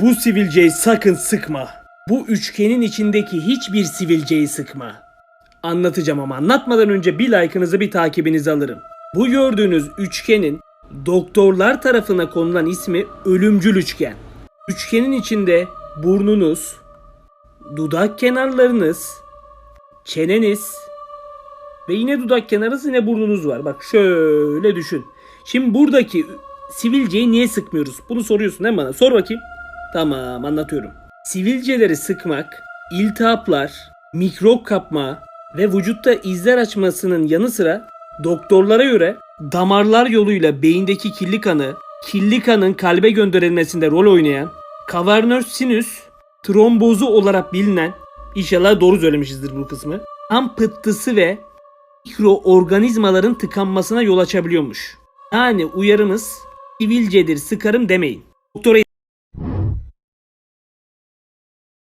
Bu sivilceyi sakın sıkma. Bu üçgenin içindeki hiçbir sivilceyi sıkma. Anlatacağım ama anlatmadan önce bir like'ınızı bir takibinizi alırım. Bu gördüğünüz üçgenin doktorlar tarafına konulan ismi ölümcül üçgen. Üçgenin içinde burnunuz, dudak kenarlarınız, çeneniz ve yine dudak kenarınız yine burnunuz var. Bak şöyle düşün. Şimdi buradaki sivilceyi niye sıkmıyoruz? Bunu soruyorsun değil mi bana? Sor bakayım. Tamam anlatıyorum. Sivilceleri sıkmak, iltihaplar, mikrop kapma ve vücutta izler açmasının yanı sıra doktorlara göre damarlar yoluyla beyindeki kirli kanı, kirli kanın kalbe gönderilmesinde rol oynayan kavernöz sinüs trombozu olarak bilinen inşallah doğru söylemişizdir bu kısmı. Kan pıhtısı ve mikroorganizmaların tıkanmasına yol açabiliyormuş. Yani uyarımız sivilcedir sıkarım demeyin. Doktora